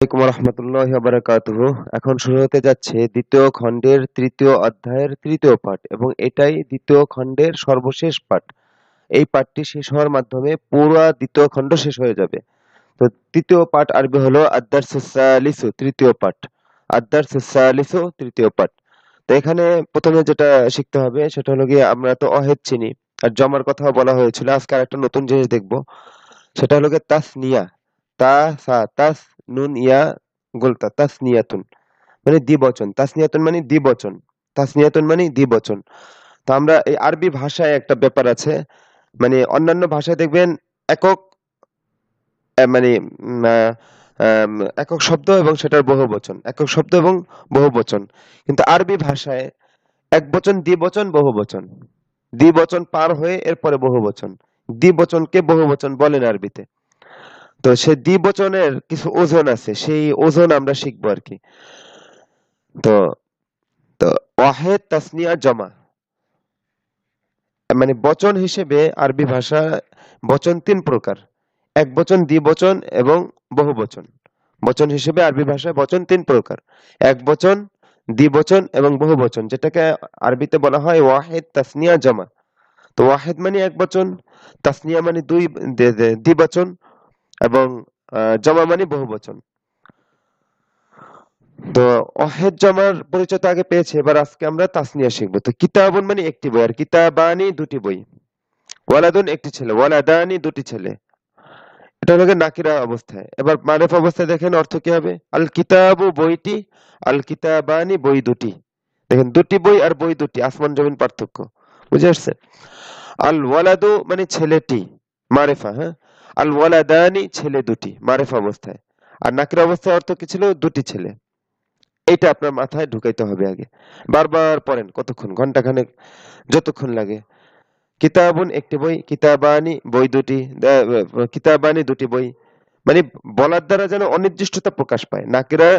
আলাইকুম রহমতুল্লাহ এখন শুরু হতে যাচ্ছে দ্বিতীয় খণ্ডের তৃতীয় অধ্যায়ের তৃতীয় পাঠ এবং এটাই দ্বিতীয় খণ্ডের সর্বশেষ পাঠ। এই পাঠটি শেষ হওয়ার মাধ্যমে পুরো দ্বিতীয় খণ্ড শেষ হয়ে যাবে। তো তৃতীয় পাঠ আরবি হলো আদার সুসালিসু তৃতীয় পাঠ। আদার সুসালিসু তৃতীয় পাঠ। তো এখানে প্রথমে যেটা শিখতে হবে সেটা হলো গিয়ে আমরা তো অহেদ চিনি। আর জমার কথা বলা হয়েছিল, আজকে আর একটা নতুন জিনিস দেখব। সেটা হলো গিয়ে তাসনিয়া। তা সা তাস নুন ইয়া গোলতা, তাসনিয়াতুন। মানে দ্বিবচন। তাস তাসনিয়াতুন মানে দ্বিবচন। তাসনিয়াতুন মানে দ্বিবচন। তো আমরা এই আরবি ভাষায় একটা ব্যাপার আছে। মানে অন্যান্য ভাষায় দেখবেন একক মানে একক শব্দ এবং সেটার বহুবচন। একক শব্দ এবং বহুবচন। কিন্তু আরবি ভাষায় এক বচন, দ্বিবচন, বহুবচন। দ্বিবচন পার হয়ে এরপরে বহুবচন। দ্বিবচনকে বহুবচন বলেন আরবিতে। তো সে দ্বিবচনের কিছু ওজন আছে, সেই ওজন আমরা শিখব আর কি। তো তো ওয়াহেদ তাসনিয়া জমা। মানে বচন হিসেবে আরবি ভাষা বচন তিন প্রকার। এক বচন দ্বিবচন এবং বহু বচন বচন হিসেবে আরবি ভাষায় বচন তিন প্রকার। এক বচন, দ্বিবচন এবং বহুবচন, যেটাকে আরবিতে বলা হয় ওয়াহেদ তাসনিয়া জমা। তো ওয়াহেদ মানে এক বচন, তাসনিয়া মানে দুই দ্বিবচন এবং জমা মানে বহুবচন তো অহেদ জমার পরিচয় আগে পেয়েছে, এবার আজকে আমরা তাসনিয়া শিখব। তো কিতাবুন মানে একটি বই, আর কিতাবানি দুটি বই। ওয়ালাদুন একটি ছেলে, ওয়ালাদানি দুটি ছেলে। এটা হলো নাকিরা অবস্থায়। এবার মারেফ অবস্থায় দেখেন অর্থ কি হবে? আল কিতাবু বইটি, আল কিতাবানি বই দুটি। দেখেন, দুটি বই আর বই দুটি, আসমান জমিন পার্থক্য। বুঝে আসছে? আল ওয়ালাদু মানে ছেলেটি, মারেফা হ্যাঁ? আল ওয়ালাদানি ছেলে দুটি, মারেফা অবস্থায়। আর নাকিরা অবস্থায় অর্থ কি ছিল? দুটি ছেলে। এইটা আপনার মাথায় ঢুকাইতে হবে আগে। বারবার পড়েন কতক্ষণ? ঘণ্টা খানেক যতক্ষণ লাগে। কিতাবুন একটি বই, কিতাবানি বই দুটি কিতাবানি দুটি বই। মানে বলার দ্বারা যেন অনির্দিষ্টতা প্রকাশ পায়। নাকিরা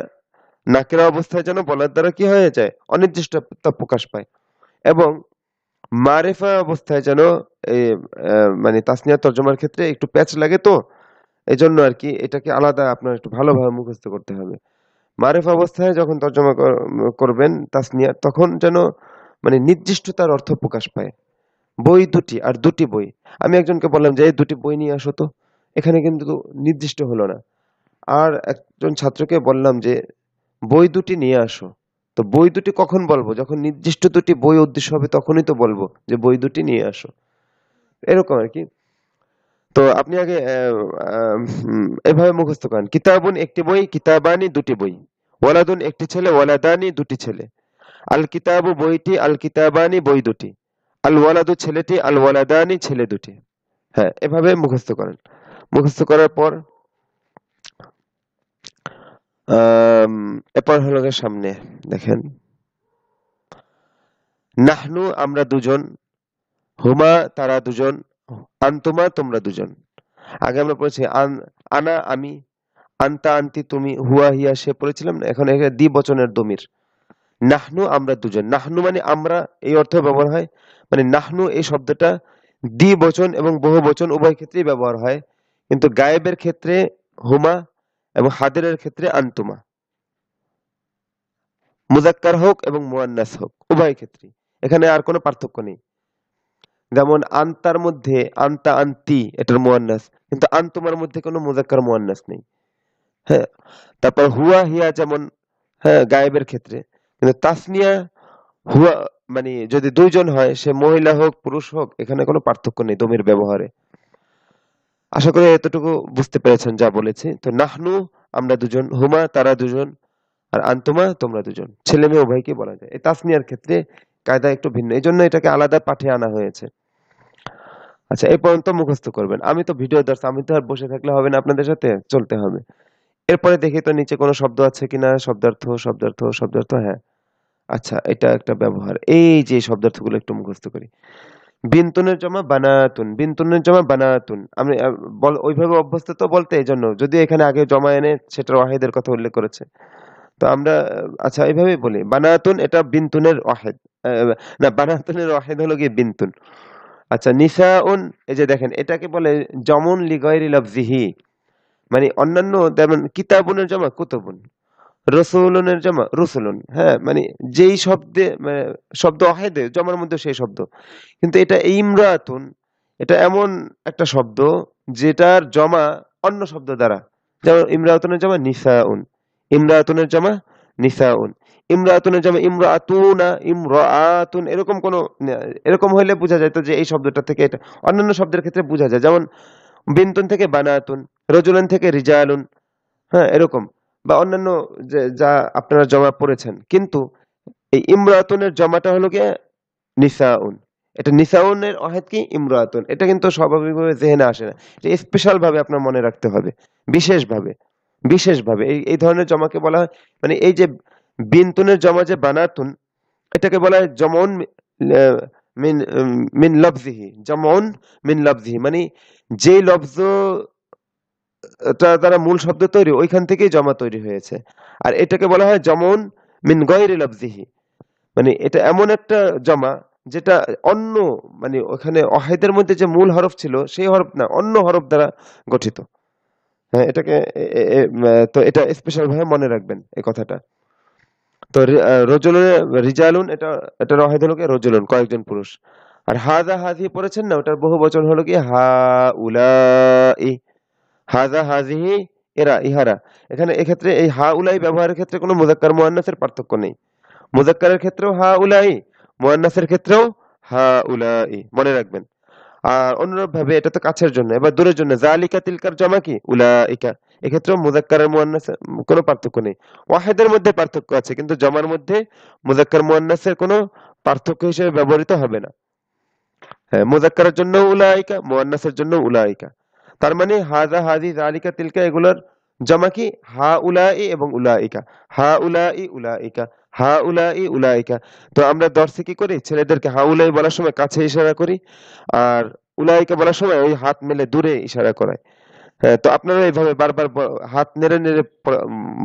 নাকিরা অবস্থায় যেন বলার দ্বারা কি হয়ে যায়? অনির্দিষ্টতা প্রকাশ পায়। এবং মারেফা অবস্থায় যেন মানে তাসনিয়া তর্জমার ক্ষেত্রে একটু প্যাচ লাগে তো এই জন্য আর কি এটাকে আলাদা আপনার একটু ভালোভাবে মুখস্থ করতে হবে। মারেফ অবস্থায় যখন তর্জমা কর- করবেন তাসনিয়া তখন যেন মানে নির্দিষ্টতার অর্থ প্রকাশ পায়। বই দুটি, আর দুটি বই। আমি একজনকে বললাম যে, এই দুটি বই নিয়ে আসো তো, এখানে কিন্তু নির্দিষ্ট হলো না। আর একজন ছাত্রকে বললাম যে, বই দুটি নিয়ে আসো। তো বই দুটি কখন বলব? যখন নির্দিষ্ট দুটি বই উদ্দেশ্য হবে তখনই তো বলব যে বই দুটি নিয়ে আসো। এরকম আর কি। তো আপনি আগে এভাবে মুখস্থ করেন। কিতাবুন একটি বই, কিতাবানি দুটি বই। ওয়ালাদুন একটি ছেলে, ওয়ালাদানি দুটি ছেলে। আল কিতাবু বইটি আল কিতাবানি বই দুটি। আল ওয়ালাদু ছেলেটি আল ওয়ালাদানি ছেলে দুটি। হ্যাঁ এভাবে মুখস্থ করেন। মুখস্থ করার পর এরপর হলো গিয়ে সামনে, দেখেন। নাহনু, আমরা দুজন। হুমা, তারা দুজন। আন্তুমা, তোমরা দুজন। আগে আমরা পড়েছি, আনা আমি। আন্তা, আন্তি, তুমি, হুয়া, হিয়া, সে পড়েছিলাম না? এখন এখানে দ্বিবচনের দমির। নাহনু, আমরা দুজন। নাহনু মানে আমরা, এই অর্থ ব্যবহার হয় মানে নাহনু, এই শব্দটা দ্বিবচন এবং বহুবচন উভয় ক্ষেত্রেই ব্যবহার হয়। কিন্তু গায়েবের ক্ষেত্রে হুমা এবং হাদিরের ক্ষেত্রে আন্তুমা। মুজাক্কার হোক এবং মুয়ান্নাস হোক, উভয় ক্ষেত্রেই। এখানে আর কোনো পার্থক্য নেই। যেমন আন্তার মধ্যে আন্তা আন্তি, এটার মুয়ান্নাস কিন্তু আন্তুমার মধ্যে কোনো মুজাক্কার মুয়ান্নাস নেই। হ্যাঁ তারপর হুয়া হিয়া যেমন হ্যাঁ গায়েবের ক্ষেত্রে। কিন্তু তাসনিয়া হুয়া মানে যদি দুইজন হয়, সে মহিলা হোক, পুরুষ হোক, এখানে কোনো পার্থক্য নেই দমির ব্যবহারে। আশা করি এতটুকু বুঝতে পেরেছেন যা বলেছি। তো নাহনু, আমরা দুজন, হুমা, তারা দুজন, আর আন্তুমা, তোমরা দুজন। ছেলে মেয়ে উভয়কে বলা যায়। এই তাসনিয়ার ক্ষেত্রে কায়দা একটু ভিন্ন। এই জন্য এটাকে আলাদা পাঠে আনা হয়েছে। আচ্ছা এই পর্যন্ত মুখস্থ করবেন। আমি তো ভিডিও দর্শ আমি তো আর বসে থাকলে হবে না আপনাদের সাথে, চলতে হবে। এরপরে দেখি তো নিচে কোনো শব্দ আছে কিনা, শব্দার্থ শব্দার্থ শব্দার্থ হ্যাঁ। আচ্ছা এটা একটা ব্যবহার। এই যে শব্দার্থগুলো একটু মুখস্থ করি। বিন্তুনের জমা বানাতুন, বিন্তুনের জমা বানাতুন। আমি বল, ওইভাবে অভ্যস্ত তো বলতে এই জন্য, যদিও এখানে আগে জমা এনে সেটার ওয়াহিদের কথা উল্লেখ করেছে। তো আমরা আচ্ছা এইভাবেই বলি, বানাতুন এটা বিন্তুনের ওয়াহিদ না, বানাতুনের ওয়াহিদ হলো গিয়ে বিন্তুন। আচ্ছা নিসাউন, এই যে দেখেন, এটাকে বলে জমন লিগয়রি লফজিহি। মানে অন্যান্য, যেমন কিতাবুনের জমা, কুতুবুন। রসুলনের জমা, রসুলন হ্যাঁ মানে যেই শব্দে মানে শব্দ অহেদে জমার মধ্যে সেই শব্দ। কিন্তু এটা ইমরাতুন, এটা এমন একটা শব্দ যেটার জমা অন্য শব্দ দ্বারা। যেমন ইমরাতুনের জমা নিসাউন, ইমরাতুনের জমা নিসাউন, ইমরাতুনের জমা ইমরাতুনা, ইমরাতুন, এরকম কোন, এরকম হইলে বোঝা যায় তো যে এই শব্দটা থেকে এটা, অন্যান্য শব্দের ক্ষেত্রে বোঝা যায়। যেমন বিনতুন থেকে বানাতুন, রজুলান থেকে রিজালুন হ্যাঁ এরকম। বা অন্যান্য যে, যা আপনারা জমা পড়েছেন। কিন্তু এই ইমরাতুনের জমাটা হলো গিয়ে নিসাউন। এটা নিসাউনের অহেদ কি? ইমরাতুন। এটা কিন্তু স্বাভাবিকভাবে জেহেনে আসে না এটা স্পেশাল ভাবে আপনার মনে রাখতে হবে। বিশেষভাবে। বিশেষভাবে। এই এই ধরনের জমাকে বলা হয় মানে এই যে বিনতুনের জমা যে বানাতুন, এটাকে বলা হয় জমন মিন মিন লফজিহি। জমন মিন লবজিহি মানে যেই লফজ দ্বারা মূল শব্দ তৈরি, ওইখান থেকেই জমা তৈরি হয়েছে। আর এটাকে বলা হয় জমন মিন গয়রি লফজিহি। মানে এটা এমন একটা জমা যেটা অন্য মানে ওখানে অহেদের মধ্যে যে মূল হরফ ছিল, সেই হরফ না, অন্য হরফ দ্বারা গঠিত। হ্যাঁ এটাকে তো এটা স্পেশাল ভাবে মনে রাখবেন, এই কথাটা। তো রি- রিজালুন এটা, এটার অহেদ হলো কি? রজুলুন, কয়েকজন পুরুষ। আর হাজা হাজি পড়েছেন না? ওটার বহু বচন হলো কি? হা উলাই হাজা হাজিহি, এরা, ইহারা। এখানে এক্ষেত্রে এই হা উলাই ব্যবহারের ক্ষেত্রে কোনো মুজাক্কার মুয়ান্নাসের পার্থক্য নেই। মুজাক্কারের ক্ষেত্রেও হা উলাই মোয়ান্নাসের ক্ষেত্রেও হা উলাই মনে রাখবেন। আর অনুরূপ ভাবে এটা তো কাছের জন্য, এবার দূরের জন্য। জালিকা তিলকার জমা কি? উলাইকা। এক্ষেত্রে মুজাক্কারের মুয়ান্নাসের কোনো পার্থক্য নেই। ওয়াহেদের মধ্যে পার্থক্য আছে, কিন্তু জমার মধ্যে মুজাক্কার মুয়ান্নাসের কোনো পার্থক্য হিসেবে ব্যবহৃত হবে না। হ্যাঁ মুজাক্কারের জন্য উলাইকা, মুয়ান্নাসের জন্য উলাইকা। তার মানে হাজা হাজি জালিকা তিলকা এগুলোর জমা কি? হা উলাই এবং উলাইকা। হা উলাই উলাইকা। হা উলাই উলাইকা। তো আমরা দর্শে কি করি? ছেলেদেরকে হা উলাই বলার সময় কাছে ইশারা করি আর উলাইকা বলার সময় ওই হাত মেলে দূরে ইশারা করায় হ্যাঁ, তো আপনারা এইভাবে বারবার হাত নেড়ে নেড়ে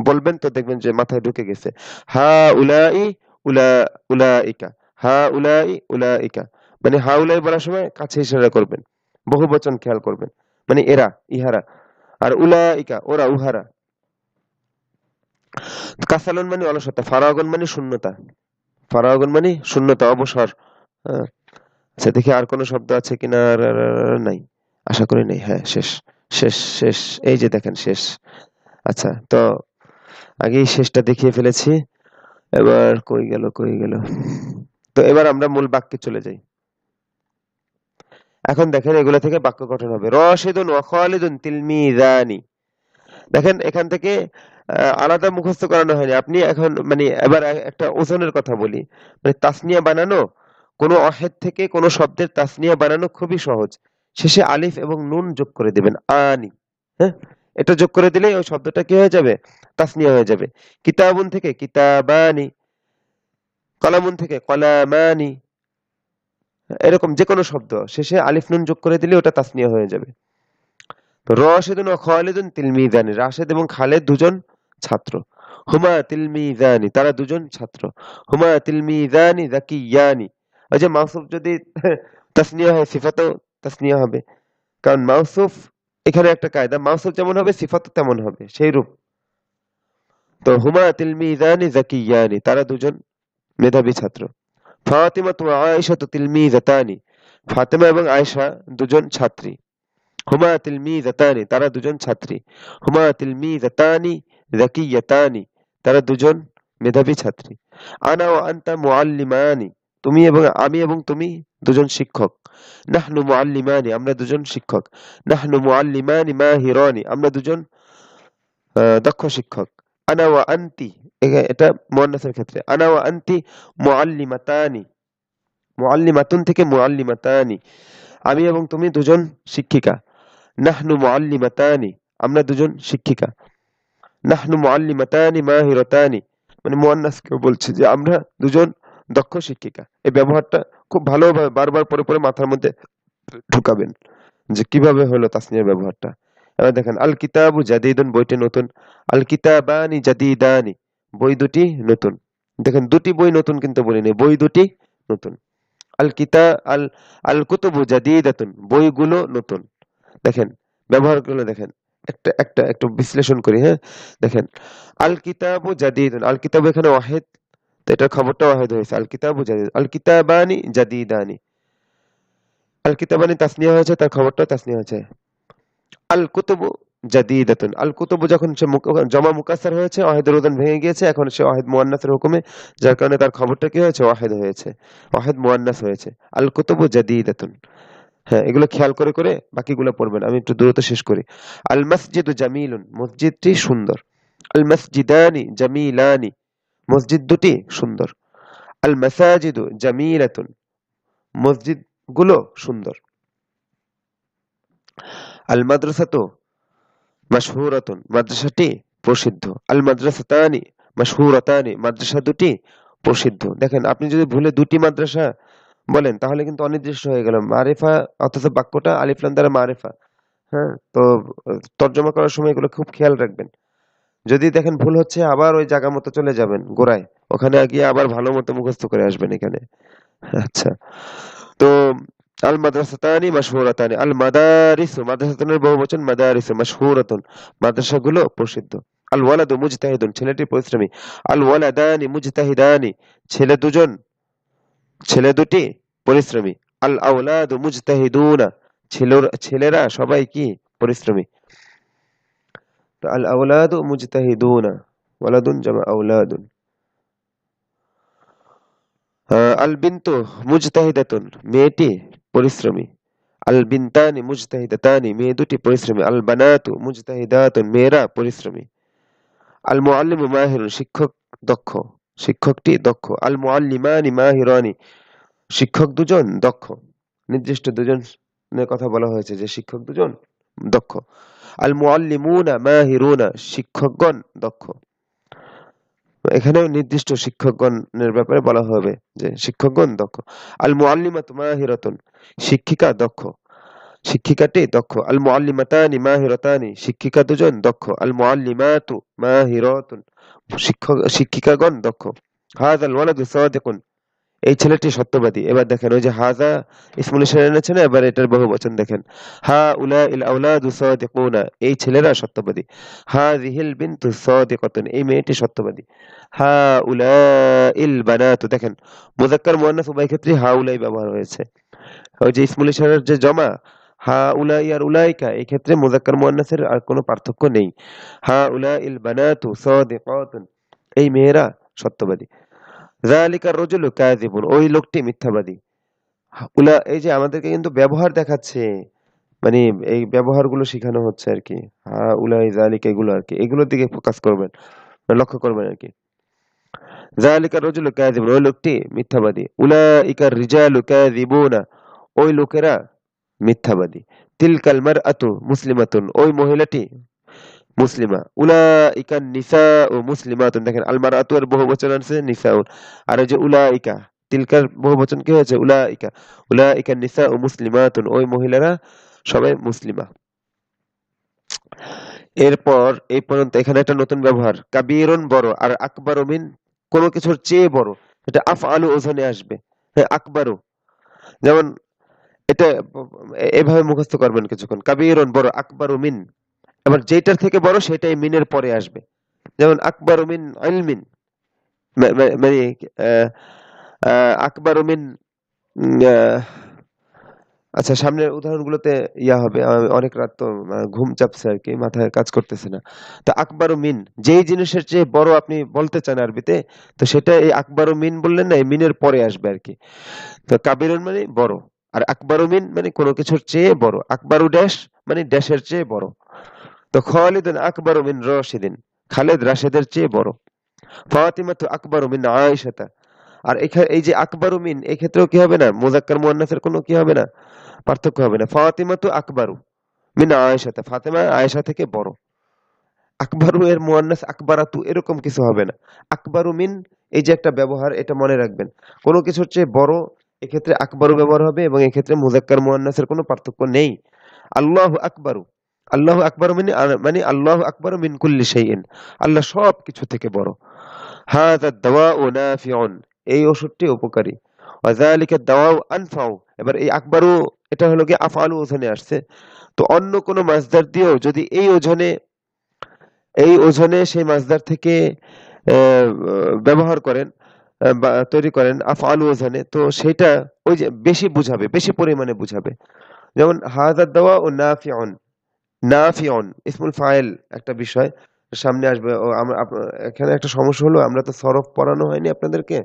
বলবেন তো দেখবেন যে মাথায় ঢুকে গেছে। হা উলাই উলা উলাইকা। হা উলাই উলাইকা। মানে হা উলাই বলার সময় কাছে ইশারা করবেন। বহু বচন খেয়াল করবেন। মানে এরা, ইহারা। আর উলাইকা, ওরা উহারা। কাসালন মানে অলসতা ফারাগন মানে শূন্যতা। ফারাগন মানে শূন্যতা, অবসর। হ্যাঁ। আচ্ছা দেখি আর কোনো শব্দ আছে কিনা নাই। আশা করি নেই হ্যাঁ শেষ শেষ শেষ, এই যে দেখেন, শেষ। আচ্ছা তো আগেই শেষটা দেখিয়ে ফেলেছি। এবার কই গেল কই গেল? তো এবার আমরা মূল বাক্যে চলে যাই। এখন দেখেন এগুলো থেকে বাক্য গঠন হবে। রশিদুন ওয়া খালিদুন তিলমিজানি দেখেন এখান থেকে আলাদা মুখস্থ করানো হয়নি। আপনি এখন মানে এবার একটা ওজনের কথা বলি। মানে তাসনিয়া বানানো, কোনো অহেদ থেকে কোনো শব্দের তাসনিয়া বানানো খুবই সহজ। শেষে আলিফ এবং নুন যোগ করে দিবেন, আনি। হ্যাঁ? এটা যোগ করে দিলেই ওই শব্দটা কি হয়ে যাবে? তাসনিয়া হয়ে যাবে। কিতাবুন থেকে কিতাবানি, কলামুন থেকে কলামানি এরকম যে কোনো শব্দ, শেষে আলিফ নুন যোগ করে দিলে ওটা তাসনিয়া হয়ে যাবে। রশিদুন ও খালিদুন তিলমিজানি, রাশেদ এবং খালেদ দুজন ছাত্র। হুমা তিলমিজানি, তারা দুজন ছাত্র। হুমা তিলমিজানি জাকিয়ানি ওই যে মাউসুফ যদি তাসনিয়া হয়, সিফাতও তাসনিয়া হবে। কারণ মাউসুফ এখানে একটা কায়দা, মাউসুফ যেমন হবে, সিফাতও তেমন হবে, সেই রূপ। তো হুমা তিলমিজানি জাকিয়ানি তারা দুজন মেধাবী ছাত্র। ফাতিমা তো আয়েশা তো তিলমিজাতানি ফাতেমা এবং আয়েশা দুজন ছাত্রী। হুমা তিলমিজাতানি তারা দুজন ছাত্রী। হুমা তিলমিজাতানি জাকিয়াতানি তারা দুজন মেধাবী ছাত্রী। আনা ও আনতা মুআল্লিমানি, তুমি এবং আমি এবং তুমি দুজন শিক্ষক। নাহনু মুআল্লিমানি, আমরা দুজন শিক্ষক। নাহনু মুআল্লিমানি মাহিরানি, আমরা দুজন দক্ষ শিক্ষক। আনতি এটা ক্ষেত্রে আনতি থেকে আমি এবং তুমি দুজন শিক্ষিকা নাহনু মুআল্লিমাতানি আমরা দুজন শিক্ষিকা নাহনু মুআল্লিমাতানি মাহিরাতানি মানে মুয়ান্নাসকেও বলছে যে আমরা দুজন দক্ষ শিক্ষিকা এই ব্যবহারটা খুব ভালোভাবে বারবার পরে পরে মাথার মধ্যে ঢুকাবেন যে কীভাবে হলো তাসনিয়ার ব্যবহারটা এবার দেখেন আল কিতাবু জাদিদুন, বইটি নতুন। আল কিতাবানি জাদিদানি, বই দুটি নতুন। দেখেন, দুটি বই নতুন কিন্তু বলিনি, বই দুটি নতুন। আল কিতা আল আল কুতুবু জাদিদাতুন, বইগুলো নতুন। দেখেন ব্যবহারগুলো দেখেন, একটা একটা, একটু বিশ্লেষণ করি হ্যাঁ? দেখেন আল কিতাবু জাদিদুন আল কিতাবু এখানে ওয়াহিদ, তো এটার খবরটা ওয়াহিদ হয়েছে আল কিতাবু জাদিদ আল কিতাবানি জাদিদানি। আল কিতাবানি তাসনিয়া হয়েছে, তার খবরটা তাসনিয়া হয়েছে। আল কুতুবু জাদিদাতুন। আল কুতুবু যখন সে জমা মুকাসসার হয়েছে ওয়াহিদের উদান ভেঙে গিয়েছে, এখন সে ওয়াহিদ মুয়ান্নাসের হুকুমে, যার কারণে তার খবরটা কি হয়েছে? ওয়াহিদ হয়েছে। ওয়াহিদ মুয়ান্নাস হয়েছে। আল কুতুবু জাদিদাতুন। হ্যাঁ এগুলো খেয়াল করে করে বাকিগুলো পড়বেন। আমি একটু দ্রুত শেষ করি। আল মসজিদু জামিলুন। মসজিদটি সুন্দর। আল মসজিদানি জামিলানি। মসজিদ দুটি সুন্দর। আল মাসাজিদু জামিলাতুন। মসজিদগুলো সুন্দর। আল মাদ্রাসাতু মাশহুরাতুন, মাদ্রাসাটি প্রসিদ্ধ। আল মাদ্রাসাতানি মাশহুরাতানি, মাদ্রাসা দুটি প্রসিদ্ধ। দেখেন, আপনি যদি ভুলে দুটি মাদ্রাসা বলেন, তাহলে কিন্তু অনির্দিষ্ট হয়ে গেল। মারিফা অথচ বাক্যটা আলিফলাম দ্বারা মারিফা। হ্যাঁ তো তর্জমা করার সময় এগুলো খুব খেয়াল রাখবেন। যদি দেখেন ভুল হচ্ছে, আবার ওই জায়গা মতো চলে যাবেন, গোড়ায়। ওখানে গিয়ে আবার ভালো মতো মুখস্থ করে আসবেন এখানে। আচ্ছা তো আল মাদ্রাসাতানি মাশহুরাতানি আল মাদারিসু মাদ্রাসাতানের বহুবচন মাদারিসু মাশহুরাতুন মাদ্রাসাগুলো প্রসিদ্ধ আল ওয়ালাদু মুজতাহিদুন ছেলেটি পরিশ্রমী. আল ওয়ালাদানি মুজতাহিদানি ছেলে দুজন, ছেলে দুটি পরিশ্রমী. আল আওলাদু মুজতাহিদুনা ছেলেরা ছেলেরা সবাই কি? পরিশ্রমী. তো আল আওলাদু মুজতাহিদুনা ওয়ালাদুন জামা আওলাদুন আল বিন্তু মুজতাহিদাতুন মেয়েটি পরিশ্রমী। আল বিনতানি মুজতাহিদাতানি মেয়ে দুটি পরিশ্রমী। আল বানাতু মুজতাহিদাতুন, মেয়েরা পরিশ্রমী। আল মুআল্লিমু মাহিরুন, শিক্ষক দক্ষ। শিক্ষকটি দক্ষ। আল মুআল্লিমানি মাহিরানি, শিক্ষক দুজন দক্ষ। নির্দিষ্ট দুজনের কথা বলা হয়েছে যে শিক্ষক দুজন দক্ষ। আল মুআল্লিমুনা মাহিরুনা, শিক্ষকগণ দক্ষ। এখানেও নির্দিষ্ট শিক্ষকগণের ব্যাপারে বলা হবে যে শিক্ষকগণ দক্ষ। আল মুআল্লিমাত মাহিরাতুন, শিক্ষিকা দক্ষ। শিক্ষিকাটি দক্ষ। আল মুআল্লিমাতানি মাহিরাতানি, শিক্ষিকা দুজন দক্ষ। আল মুআল্লিমাতু মাহিরাতুন, শিক্ষক, শিক্ষিকাগণ দক্ষ। হাযাল ওয়ালাদু সাদিকুন এই ছেলেটি সত্যবাদী। এবার দেখেন, ওই যে হাজা ইসমুল ইশারা এনেছে না এবার এটার বহু বচন দেখেন। হা উলা ইল আউলাদু সাদিকুনা, এই ছেলেরা সত্যবাদী। হা জিহিল বিনতু সাদিকাতুন, এই মেয়েটি সত্যবাদী। হা উলা ইল বানাতু, দেখেন, মুযাক্কার মুয়ান্নাস উভয় ক্ষেত্রে হা উলাই ব্যবহার হয়েছে। ওই যে ইসমুল ইশারার যে জমা হা উলাই আর উলাইকা, এই ক্ষেত্রে মুযাক্কার মুয়ান্নাসের আর কোনো পার্থক্য নেই। হা উলা ইল বানাতু সাদিকাতুন, এই মেয়েরা সত্যবাদী। জালিকার রজুলু কাযিবুন ওই লোকটি মিথ্যাবাদী। উলা এই যে আমাদেরকে কিন্তু ব্যবহার দেখাচ্ছে মানে এই ব্যবহারগুলো শেখানো হচ্ছে আর কি। হ্যাঁ উলাই জালিকা এগুলো আর কি। এগুলোর দিকে ফোকাস করবেন মানে লক্ষ্য করবেন আর কি। জালিকার রজুলু কাযিবুন ওই লোকটি মিথ্যাবাদী। উলাইকার রিজালু কাযিবুনা ওই লোকেরা মিথ্যাবাদী। তিলকাল মারআতু মুসলিমাতুন। ওই মহিলাটি মুসলিমা। উলাইকা নিসা ও মুসলিমাতুন। দেখেন আল মারআতু এর বহু বচন আছে নিসাউন আর যে উলাইকা, তিলকার বহু বচন কি হয়েছে? উলাইকা। উলাইকা নিসা ও মুসলিমাতুন। ওই মহিলারা সবাই মুসলিমা। এরপর, এই পর্যন্ত এখানে একটা নতুন ব্যবহার। কাবীরুন বড় আর আকবারু মিন কোনো কিছুর চেয়ে বড়। এটা আফ আলু ওজনে আসবে। হ্যাঁ আকবারু। যেমন, এটা এভাবে মুখস্থ করবেন কিছুক্ষণ। কাবীরুন বড়, আকবারু মিন। এবার যেটার থেকে বড় সেটাই মিনের পরে আসবে। যেমন আকবারু মিন মা- মানে আহ, মিন আচ্ছা সামনের উদাহরণগুলোতে ইয়া হবে। অনেক রাত তো ঘুম চাপছে আর কি মাথায় কাজ করতেছে না। তো আকবারু মিন যেই জিনিসের চেয়ে বড় আপনি বলতে চান আরবিতে তো সেটা এই আকবারু মিন বললেন না এই মিনের পরে আসবে আর কি। তো কাবিরুন মানে বড় আর আকবর মিন মানে কোনো কিছুর চেয়ে বড়। আকবারু ড্যাশ মানে ড্যাশের চেয়ে বড়। তো খালিদুন আকবারু মিন রশিদিন। খালেদ রাশেদের চেয়ে বড়। ফাতিমা তো আকবর মিন আয়েশাতা। আর এখানে এই যে আকবারু মিন, এই ক্ষেত্রেও কি হবে না? মুজাক্কার মুয়ান্নাসের কোনো কি হবে না? পার্থক্য হবে না। ফাতিমা তো আকবারু মিন আয়েশাতা। ফাতেমা আয়েশা থেকে বড়। আকবারু এর মুয়ান্নাস আকবারাতু এরকম কিছু হবে না। আকবারু মিন, এই যে একটা ব্যবহার, এটা মনে রাখবেন। কোনো কিছুর চেয়ে বড় এক্ষেত্রে আকবারু ব্যবহার হবে এবং এক্ষেত্রে মুজাক্কার মুয়ান্নাসের কোনো পার্থক্য নেই। আল্লাহ আকবারু। আল্লাহ আকবর মানে মানে আল্লাহ আকবর মিন কুল্লি শাইইন। আল্লাহ সব কিছু থেকে বড়। হাযা দাওয়াউ নাফিউন। এই ওষুধটি উপকারী। এবার এই আকবারু, এটা হলো কি ওজনে আসছে। তো অন্য কোনো দিয়েও যদি এই ওজনে এই ওজনে সেই মাসদার থেকে ব্যবহার করেন বা, তৈরি করেন আফআলু ওজনে, তো সেটা ওই যে বেশি বুঝাবে, বেশি পরিমাণে বুঝাবে। যেমন হাজার দেওয়া ও নাফিউন। নাফিউন ইসমুল ফাইল একটা বিষয় সামনে আসবে। ও, আমরা এখানে একটা সমস্যা হলো, আমরা তো সরফ পড়ানো হয়নি আপনাদেরকে।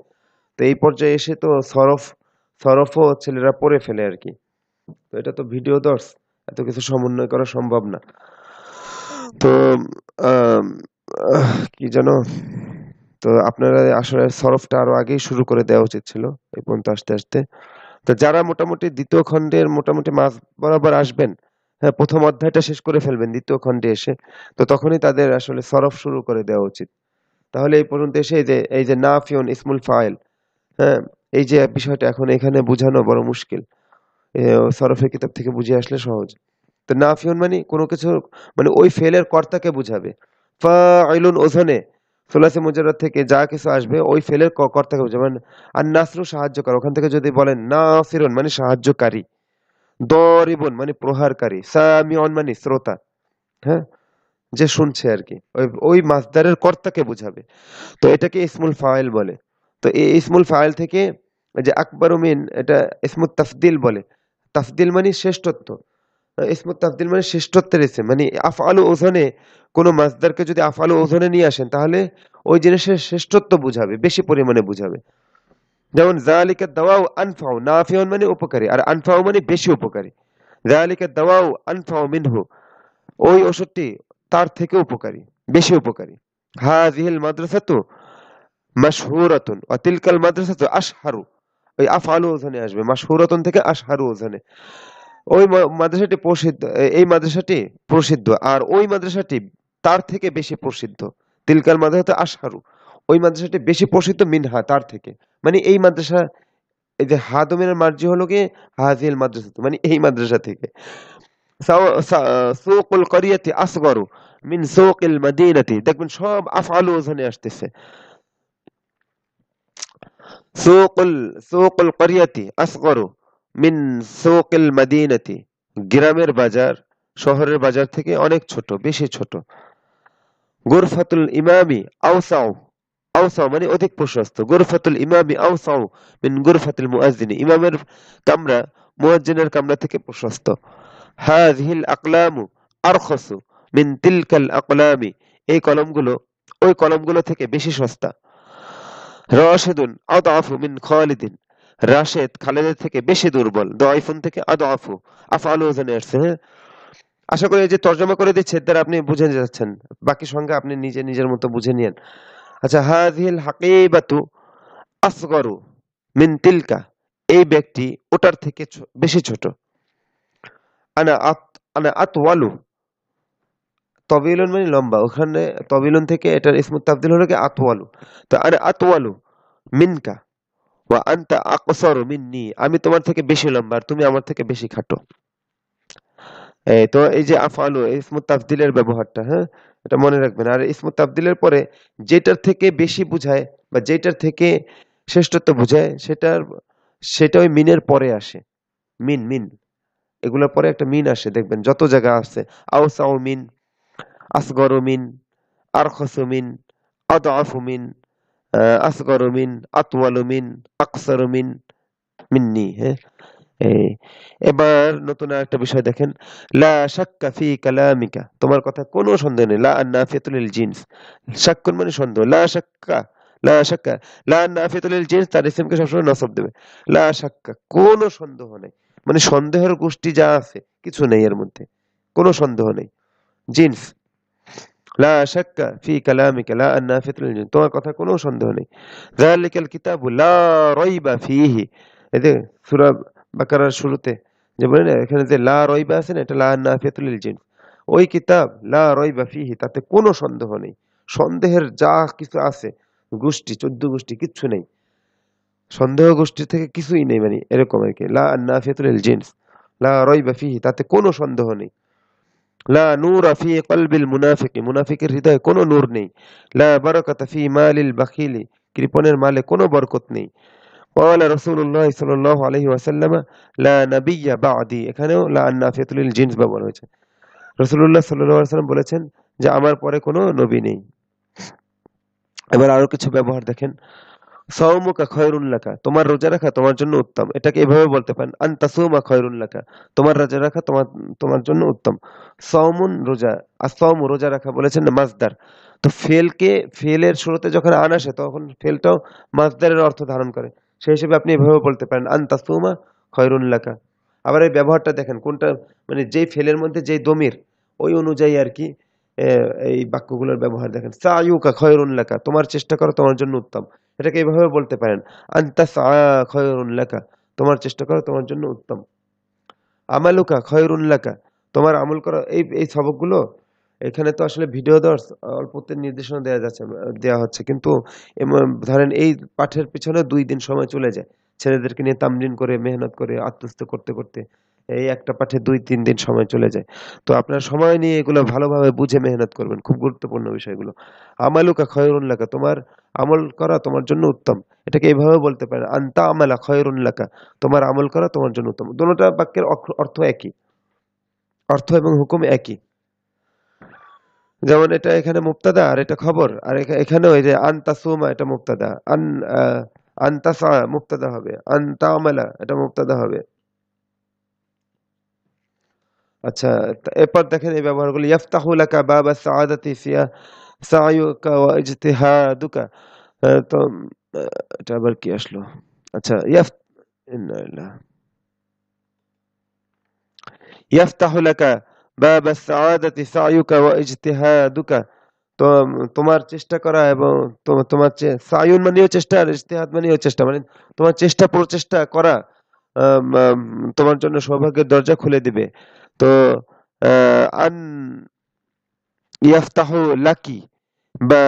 তো এই পর্যায়ে এসে তো সরফ, সরফও ছেলেরা পড়ে ফেলে আর কি। তো এটা তো ভিডিও দর্শ, এত কিছু সমন্বয় করা সম্ভব না। তো কি জানো তো আপনারা আসলে সরফটা আরও আগেই শুরু করে দেওয়া উচিত ছিল এই পর্যন্ত আসতে আসতে। তো যারা মোটামুটি দ্বিতীয় খণ্ডের মোটামুটি মাঝ বরাবর আসবেন হ্যাঁ প্রথম অধ্যায়টা শেষ করে ফেলবেন, দ্বিতীয় খণ্ডে এসে। তো তখনই তাদের আসলে সরফ শুরু করে দেওয়া উচিত। তাহলে এই পর্যন্ত এসে এই যে এই যে নাফিউন ইসমুল ফাইল হ্যাঁ এই যে বিষয়টা এখন এখানে বোঝানো বড় মুশকিল। সরফের কিতাব থেকে বুঝে আসলে সহজ। তো নাফিউন মানে কোনো কিছু মানে ওই ফেলের কর্তাকে বুঝাবে। ফাইলুন ওজনে, সোলাসে মুজাররদ থেকে যা কিছু আসবে ওই ফেলের কর্তাকে বুঝাবে। মানে আর নাসরু সাহায্য কর ওখান থেকে যদি বলেন নাসিরুন মানে সাহায্যকারী। দরিবুন মানে প্রহারকারী, সামিউন মানে শ্রোতা হ্যাঁ? যে শুনছে আর কি। ওই ওই মাসদারের কর্তাকে বুঝাবে। তো এটাকে ইসমুল ফাইল বলে। তো এই ইসমুল ফাইল থেকে যে আকবর মিন এটা ইসমুল তাফদিল বলে। তাফদিল মানে শ্রেষ্ঠত্ব। ইসমুল তাফদিল মানে শ্রেষ্ঠত্বের ইসম মানে আফআলু ওজনে, কোনো মাসদারকে যদি আফআলু ওজনে নিয়ে আসেন, তাহলে ওই জিনিসের শ্রেষ্ঠত্ব বুঝাবে, বেশি পরিমাণে বুঝাবে। যেমন জালিকা দাওয়াও আনফাও নাফিউন মানে উপকারী, আর আনফাও মানে বেশি উপকারী। জালিকা দাওয়াও আনফাও মিনহু, ওই ওষুধটি তার থেকে উপকারী, বেশি উপকারী। হাজিহিল মাদ্রাসাতু মাশহুরাতুন, ওয়া তিলকাল মাদ্রাসাতু আশহারু, ওই আফআলু ওজনে আসবে, মাশহুরাতুন থেকে আশহারু ওজনে। ওই মাদ্রাসাটি প্রসিদ্ধ, এই মাদ্রাসাটি প্রসিদ্ধ, আর ওই মাদ্রাসাটি তার থেকে বেশি প্রসিদ্ধ, তিলকাল মাদ্রাসাতে আশহারু। ওই মাদ্রাসাটি বেশি প্রসিদ্ধ মিনহা, তার থেকে। মানে এই মাদ্রাসা, এই যে হাদমের মার্জি হলো গিয়ে হাজিল মাদ্রাসা মানে এই মাদ্রাসা থেকে। সুকুল করিয়াতি আসগরু মিন সুকিল মদিনাতি। দেখবেন সব আফআলু ওজনে আসতেছে। সুকুল সুকুল করিয়াতি আসগরু মিন সুকিল মদিনাতি। গ্রামের বাজার, শহরের বাজার থেকে অনেক ছোট, বেশি ছোট। গুরফাতুল ইমামি আওসাউ আওসাউ মানে অধিক প্রশস্ত। গুরফাতুল ইমামি আওসাউ মিন গুরফাতুল মুআজ্জিনি। ইমামের কামরা মুয়াজ্জিনের কামরা থেকে প্রশস্ত। হাযিহিল আকলামু আরখাসু মিন তিলকাল আকলামি। এই কলমগুলো, ওই কলমগুলো থেকে বেশি সস্তা। রাশিদুন আদাফু মিন খালিদিন। রাশেদ খালেদের থেকে বেশি দুর্বল দয়ফুন থেকে আদাফু। আফআলু ওজনে আসছে হ্যাঁ? আশা করি যে তর্জমা করে দিচ্ছে দ্বারা আপনি বুঝে যাচ্ছেন। বাকি সংজ্ঞা আপনি নিজে নিজের মতো বুঝে নিয়েন। আচ্ছা হাযিহিল হাকিবাতু আসগরু মিন তিলকা। এই ব্যক্তি ওটার থেকে বেশি ছোট। আনা আত তবিলুন মানে লম্বা। ওখানে তবিলুন থেকে এটার ইসমু তাবদিল হলো কি? আতওয়ালু। তো আনা আতওয়ালু মিনকা ওয়া আনতা আকসারু মিন্নি। আমি তোমার থেকে বেশি লম্বা আর তুমি আমার থেকে বেশি খাটো। তো এই যে আফআলু ইসমু তাফদিলের ব্যবহারটা হ্যাঁ? এটা মনে রাখবেন। আর ইসমু তাফদিলের পরে যেটার থেকে বেশি বুঝায় বা যেটার থেকে শ্রেষ্ঠত্ব বুঝায়, সেটার, সেটা ওই মিনের পরে আসে। মিন মিন। এগুলোর পরে একটা মিন আসে, দেখবেন। যত জায়গা আছে আউসাউ মিন আসগরু মিন, আতওয়ালু মিন, আকসারু মিন, মিন্নি হ্যাঁ? এবার নতুন একটা বিষয় দেখেন। ফি কালামিকা, তোমার কথা কোনো সন্দেহ নেই। লা নাফিয়াতুল জিনস, শাক্কুন মানে সন্দেহ। লা শাক্কা মানে সন্দেহের গোষ্ঠী যা আছে, কিছু নেই এর মধ্যে। কোনো সন্দেহ নেই। জিনস, লা ফি লা তোমার কথা কোনো সন্দেহ নেই। কিতাবু লা রাইবা ফিহি। এই বাকারার শুরুতে, যে বলে না, এখানে যে লা রইবা আছে না, এটা লা নাফিয়াতুল লিল জিনস। ওই কিতাব, লা রইবা ফিহি, তাতে কোনো সন্দেহ নেই। সন্দেহের যা কিছু আছে, গোষ্ঠী, চোদ্দ গোষ্ঠী, কিচ্ছু নেই। সন্দেহ গোষ্ঠী থেকে কিছুই নেই মানে এরকম আর কি। লা নাফিয়াতুল জিনস, লা রইবা ফিহি, তাতে কোনো সন্দেহ নেই। লা নূরা ফি কলবিল মুনাফিকি, মুনাফিকের হৃদয়ে কোনো নূর নেই। লা বারাকাতা ফি মালিল বাখিলি কৃপণের মালে কোনো বরকত নেই। قال رسول الله صلى الله عليه وسلم لا نبي بعدي এখানেও লা নাফিয়াতুল লিল জিনস ব্যবহার হয়েছে রাসূলুল্লাহ সাল্লাল্লাহু আলাইহি ওয়াসাল্লাম বলেছেন যে আমার পরে কোনো নবী নেই এবার আরো কিছু ব্যবহার দেখেন সাওমুকা খয়রুন লাকা তোমার রোজা রাখা তোমার জন্য উত্তম এটাকে এভাবে বলতে পারেন আনতাসুমা খয়রুন লাকা তোমার রোজা রাখা তোমার তোমার জন্য উত্তম সাওমুন রোজা আসাওমু রোজা রাখা বলেছেন না মাসদার তো ফেলকে ফেলের শুরুতে যখন আন আসে তখন ফেলটাও মাসদারের অর্থ ধারণ করে সেই হিসেবে আপনি এভাবে বলতে পারেন আনতাসুমা খয়রুন লাকা। আবার এই ব্যবহারটা দেখেন, কোনটা মানে যেই ফেলের মধ্যে যেই দমির, ওই অনুযায়ী আর কি এই বাক্যগুলোর ব্যবহার দেখেন। সায়ুকা খয়রুন লাকা। তোমার চেষ্টা করো, তোমার জন্য উত্তম। এটাকে এইভাবে বলতে পারেন, আন্তা খয়রুন লাকা। তোমার চেষ্টা করো, তোমার জন্য উত্তম। আমালুকা খয়রুন লাকা। তোমার আমল করা। এই এই সবকগুলো এখানে তো আসলে ভিডিও দেওয়ার অল্পতে নির্দেশনা দেওয়া যাচ্ছে দেওয়া হচ্ছে। কিন্তু ধরেন এই পাঠের পিছনে দুই দিন সময় চলে যায়। ছেলেদেরকে নিয়ে তামরিন করে, মেহনত করে, আত্মস্থ করতে করতে এই একটা পাঠে দুই, তিন দিন সময় চলে যায়। তো আপনার সময় নিয়ে এগুলো ভালোভাবে বুঝে মেহনত করবেন, খুব গুরুত্বপূর্ণ বিষয়গুলো। আমালুকা খয়রুন লাকা, তোমার আমল করা তোমার জন্য উত্তম। এটাকে এইভাবে বলতে পারেন, আন্তা আমালা খয়রুন লাকা, তোমার আমল করা তোমার জন্য উত্তম। দুটোটা বাক্যের অর্থ একই। অর্থ এবং হুকুম একই। যেমন এটা এখানে মুক্তাদা আর এটা খবর আর এখা- এখানেও এই যে আন্তা সুমা এটা মুক্তাদা আন আহ, আন্তা সা মুক্তাদা হবে আন্তামালা এটা মুক্তাদা হবে। আচ্ছা এরপর দেখেন এই ব্যবহারগুলো ইয়াফতাহু লাকা বাবা সাআদাতি ফিয়া সায়ুকা ওয়া ইজতিহাদুকা। তো এটা আবার কি আসলো? আচ্ছা ইয়াফ ইন্না লিল্লাহ। বাবা সাআদাতি সায়ুকা ওয়া ইজতিহাদুকা তো তোমার চেষ্টা করা এবং তোমার সায়ুন মানেও চেষ্টা আর ইজতিহাদ মানেও চেষ্টা মানে তোমার চেষ্টা প্রচেষ্টা করা তোমার জন্য সৌভাগ্যের দরজা খুলে দিবে। তো আন ইয়াফতাহু লাকি বা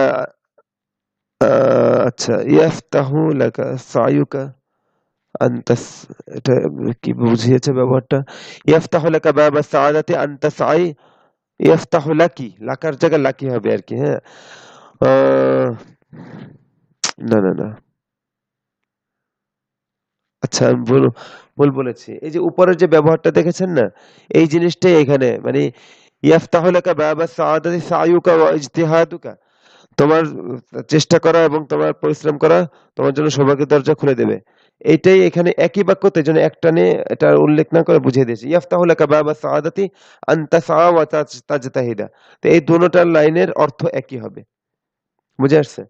আচ্ছা ইয়াফতাহু লাকা সায়ুকা কি বুঝিয়েছে ব্যবহারটা? লাকা সাআদাতি লাকি লাকার লাকি হবে আর কি হ্যাঁ। না না না। আচ্ছা আমি ভুল ভুল বলেছি। এই যে উপরের যে ব্যবহারটা দেখেছেন না, এই জিনিসটাই এখানে মানে ইয়াফতাহু লাকা সাআদাতি ওয়া ইজতিহাদুকা, তোমার চেষ্টা করা এবং তোমার পরিশ্রম করা তোমার জন্য সৌভাগ্যের দরজা খুলে দেবে। এইটাই এখানে একই বাক্যতে যেন একটা নিয়ে এটা উল্লেখ না করে বুঝিয়ে দিয়েছে। ইয়াফতাহু লাকা বাবা সাআদাতি আনতা সাআ ওয়া তাজতাহিদা। তো এই দুটোটার লাইনের অর্থ একই হবে। বুঝে আসছে?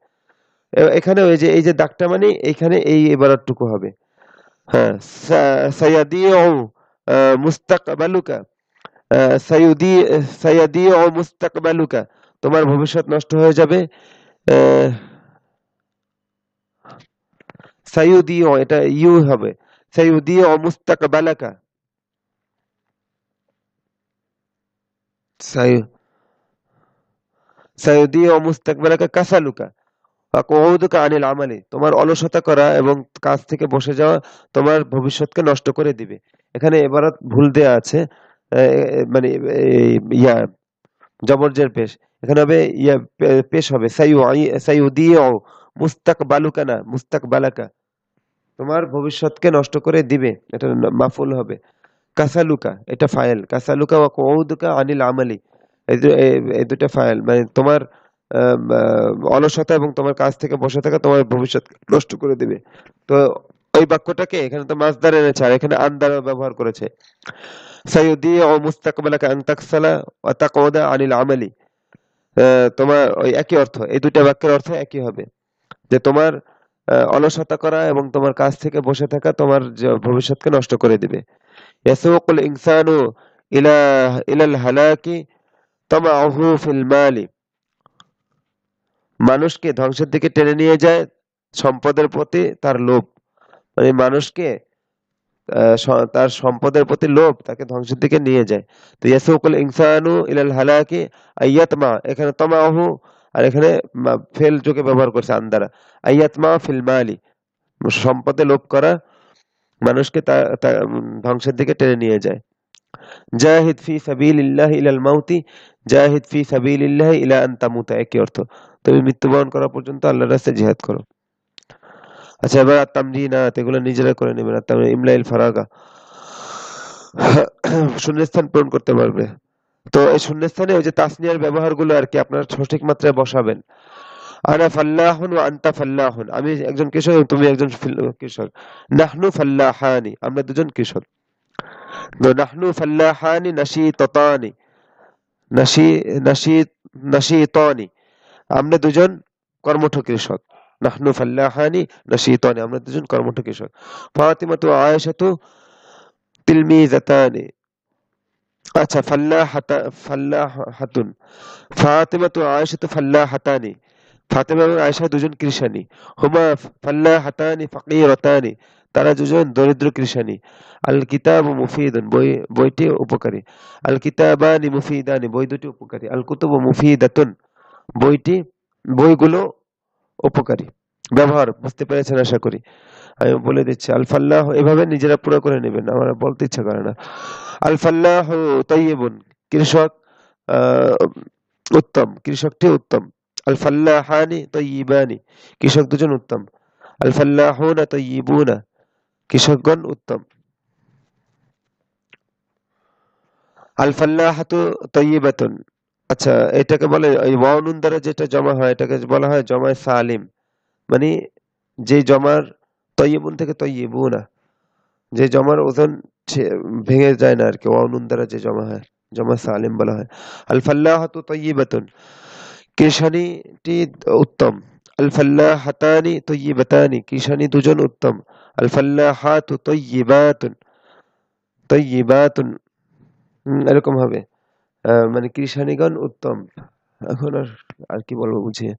এখানে ওই যে, এই যে দাগটা মানে এইখানে এই এবারটুকু হবে। হ্যাঁ সায়াদিউ মুস্তাকবালুকা। সায়ুদি সায়াদিউ মুস্তাকবালুকা। তোমার ভবিষ্যৎ নষ্ট হয়ে যাবে। সায়ুদিউ এটা ইউ হবে। সায়ুদিউ মুস্তাকবালাকা। সায়ু সায়ুদিউ মুস্তাকবালাকা কাসালুকা। আনিল তোমার অলসতা করা এবং কাজ থেকে বসে যাওয়া তোমার ভবিষ্যৎকে নষ্ট করে দিবে। এখানে এবার ভুল দেয়া আছে। মানে ইয়া, জবরজের পেশ। এখানে হবে ইয়া পেশ হবে। সাইউ সাইউ দিয়ে মুস্তাক মুস্তাকবালুকা না, মুস্তাকবালাকা। তোমার ভবিষ্যৎকে নষ্ট করে দিবে। এটা মাফুল হবে। কাসালুকা, এটা ফায়েল কাসালুকা ওয়া কুউদুকা আনিল আমালি। এই দুটো ফাইল। মানে তোমার অলসতা এবং তোমার কাজ থেকে বসে থাকা তোমার ভবিষ্যৎ নষ্ট করে দিবে। তো ওই বাক্যটাকে এখানে তো মাসদার এনেছে আর এখানে আন্দার ব্যবহার করেছে। সাইউদিউ মুস্তাকবালাকা আন তাকসালা ওয়া তাকউদা আনিল আমালি। তোমার ওই একই অর্থ। এই দুইটা বাক্যের অর্থ একই হবে। যে তোমার অলসতা করা এবং তোমার কাজ থেকে বসে থাকা তোমার ভবিষ্যৎকে নষ্ট করে দিবে। ইয়াসুকুল ইনসানু ইলা, ইলাল হালাকি তামাউহু ফিল মালি। মানুষকে ধ্বংসের দিকে টেনে নিয়ে যায় সম্পদের প্রতি তার লোভ। মানে মানুষকে তার সম্পদের প্রতি লোভ তাকে ধ্বংসের দিকে নিয়ে যায়। তো ইয়াসুকুল ইনসানু ইলাল হালাকি আইয়াতমা, এখানে তামাউহু আর এখানে ফেল যোগে ব্যবহার করছে আন্দারা। আইয়াতমা ফিল মালি। সম্পদে লোভ করা মানুষকে তা ধ্বংসের দিকে টেনে নিয়ে যায়। জাহিদ ফি সাবিলিল্লাহ ইলাল মাউতি, জাহিদ ফি সাবিলিল্লাহ ইলা আন তামুতা একই অর্থ। তুমি মৃত্যুবরণ করা পর্যন্ত আল্লাহর রাস্তায় জিহাদ করো। আচ্ছা এবার তামরিনাত এগুলো নিজেরা করে নেবেন। আর ইমলাইল ফারাগা। শূন্যস্থান পূরণ করতে পারবে। তো এই শূন্যস্থানে ওই যে তাসনিয়ার ব্যবহারগুলো আর কি আপনারা সঠিক মাত্রায় বসাবেন। আনা ফাল্লাহুন আনতা ফাল্লাহুন। আমি একজন কৃষক তুমি একজন কৃষক। নাহনু ফাল্লাহানি, আমরা দুজন কৃষক। তো নাহনু ফাল্লাহানি নাশীতাতানি। নাশী নাশী, নাশীতানি। আমরা দুজন কর্মঠ কৃষক। নাহনু ফাল্লাহানি নাশীতানি। আমরা দুজন কর্মঠ কৃষক। ফাতিমাতু আয়েশাতু তিলমিজাতানি আচ্ছা ফাল্লাহাতা, ফাল্লাহাতুন। ফাতিমাতু আয়েশাতু ফাল্লাহাতানি। ফাতেমা এবং আয়েশা দুজন কৃষানি। হুমা ফাল্লাহাতানি ফাকিরাতানি। তারা দুজন দরিদ্র কৃষানি। আল কিতাব মুফিদুন, বই, বইটি উপকারী। আল কিতাবানি মুফিদানি, বই দুটি উপকারী। আল কুতুব মুফিদাতুন, বইটি, বইগুলো উপকারী। ব্যবহার, বুঝতে পেরেছেন আশা করি। আমি বলে দিচ্ছি, আলফাল্লাহ, এভাবে নিজেরা পুরো করে নেবেন আমার বলতে ইচ্ছা করে না। আল ফাল্লাহ তৈয়বুন কৃষক উত্তম, কৃষকটি উত্তম। আল ফাল্লাহানি তৈয়িবানি কৃষক দুজন উত্তম। কৃষকগণ উত্তম। তৈয়িবাতুন আচ্ছা এটাকে বলে এই দ্বারা যেটা জমা হয়, এটাকে বলা হয় জমায় সালিম। মানে যে জমার তৈয়বুন থেকে তৈয়িবুনা যে জমার ওজন ভেঙে যায় না আর কি ওয়াউনুন দ্বারা যে জমা হয় জমা সালিম বলা হয়। আল ফাল্লাহাতু তৈয়িবাতুন কৃষানিটি উত্তম। আল ফাল্লাহাতানি তৈয়িবাতানি কৃষানি দুজন উত্তম। আল ফাল্লাহাতু তৈয়িবাতুন হুম, এরকম হবে। মানে কৃষানিগণ উত্তম। এখন আর আর কি বলব বুঝিয়ে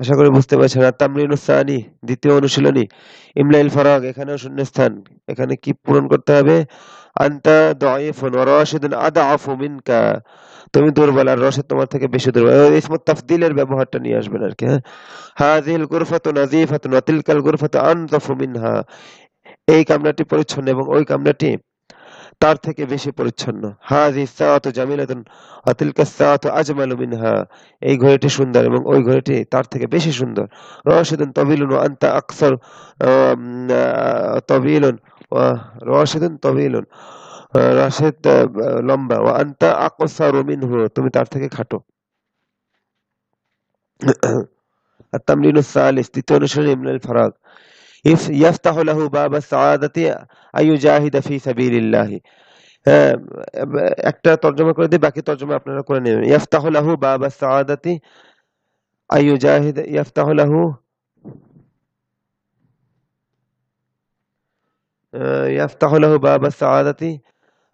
আশা করি বুঝতে পারছেন। আর তামরিন সানি দ্বিতীয় অনুশীলনী, ইমলাইল ফরাগ এখানেও শূন্যস্থান। এখানে কি পূরণ করতে হবে? আন্তা দাইফুন ওয়া রাশিদুন আদআফু মিনকা। তুমি দুর্বল আর রশিদ তোমার থেকে বেশি দুর্বল। ইসমুত তাফদিলের ব্যবহারটা নিয়ে আসবেন আর কি হ্যাঁ? হাযিল গুরফাতু নাযীফাতুন ওয়া তিলকাল গুরফাতু আনযাফু মিনহা। এই কামরাটি পরিচ্ছন্ন এবং ওই কামরাটি তার থেকে বেশি পরিচ্ছন্ন হাযি সাআতু জামিলাতুন ওয়া তিলকা সাআতু আজমালু মিনহা এই ঘড়িটি সুন্দর এবং ওই ঘড়িটি তার থেকে বেশি সুন্দর রাশিদুন তাবিলুন ওয়া আনতা আকসার আম, আহ, তাবিলুন ওয়া রাশিদুন তাবিলুন আহ, রাশেদ আহ, লম্বা ওয়া আনতা আকসারু মিনহু তুমি তার থেকে খাটো التمرين الثالث তৃতীয় অনুশীলনী ইমন আল ফারাগ ইফ ইয়াফতাহু লাহু বাব সাআদাতি আইয়ুজাহিদা ফি সাবিলিল্লাহ হ্যাঁ, একটা তর্জমা করে দিই বাকি তর্জমা আপনারা করে নেবেন ইয়াফতাহু লাহু বাব সাআদাতি আইয়ুজাহিদ ইয়াফতাহু লাহু آه، يفتح له باب السعادة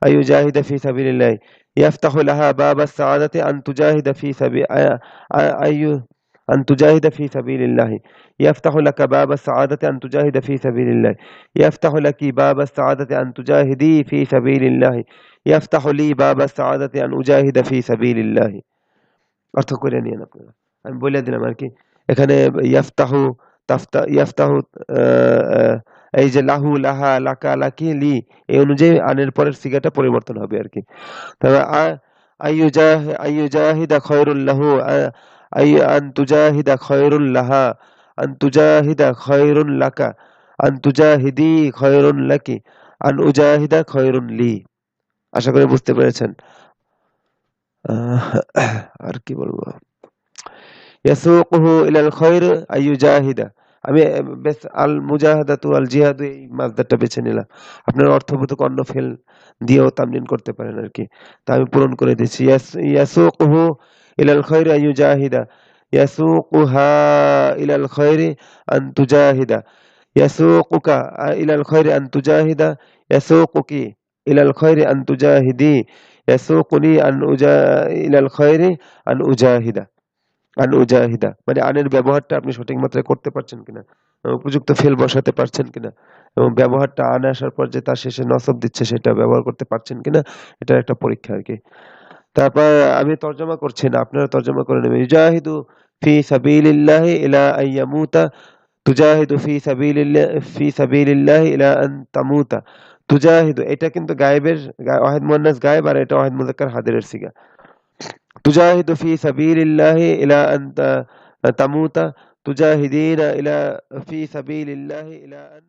أن يجاهد في سبيل الله يفتح لها باب السعادة أن تجاهد في سبيل أي أن تجاهد في سبيل الله يفتح لك باب السعادة أن تجاهد في سبيل الله يفتح لك باب السعادة أن تجاهدي في سبيل الله يفتح لي باب السعادة أن أجاهد في سبيل الله অর্থ করে নিন আপনারা আমি বলে দিলাম আর কি এখানে ইয়াফতাহু তাফতা ইয়াফতাহু আহ, আহ, এই যে লাহু লাহা লাকা লাকি লি এই অনুযায়ী আনের পরের সিগাটা পরিবর্তন হবে আর কি তবে আ- আইয়ুজাহ আইয়ুজাহিদা খয়রুল লাহু আ- আই আন তুজাহিদা খয়রুল লাহা লাকা লাকি আন উজাহিদা লি আশা করি বুঝতে পেরেছেন। আর কি বলব? ইয়াসুকুহু ইলাল খৈর আইয়ুজাহিদা আমি, বেশ, আল মুজাহাদাতু আল জিহাদু, এই মাসদারটা বেছে নিলাম। আপনার অর্থবোধক অন্য ফেল দিয়েও তামরিন করতে পারেন আর কি। তা আমি পূরণ করে দিচ্ছি ইয়াসুকুহু আন তুজাহিদা। ইয়াসুকুকা আন উজা, ইলাল মানে আনের ব্যবহারটা আপনি সঠিক মাত্রায় করতে পারছেন কিনা? উপযুক্ত ফেল বসাতে পারছেন কিনা? এবং ব্যবহারটা আনে আসার পর যে তার শেষে নসব দিচ্ছে সেটা ব্যবহার করতে পারছেন কিনা? এটা একটা পরীক্ষা আর কি। তারপর আমি তর্জমা করছি না, আপনারা তর্জমা করে নেবেন। ইউজাহিদু ফি সাবিলিল্লাহি ইলা আন ইয়ামুতা। তুজাহিদু ফি সাবিলিল্লাহ ফি সাবিলিল্লাহি ইলা আন তামুতা। তুজাহিদু, এটা কিন্তু গায়েবের ওয়াহিদ মুয়ান্নাস গায়েব আর এটা ওয়াহিদ মুযাক্কার হাদিরের সিগা। তুজাহিদু ফি সাবিলিল্লাহি ইলা আন তামুতা। তুজাহিদিনা ইলা ফি সাবিলিল্লাহি ইলা আন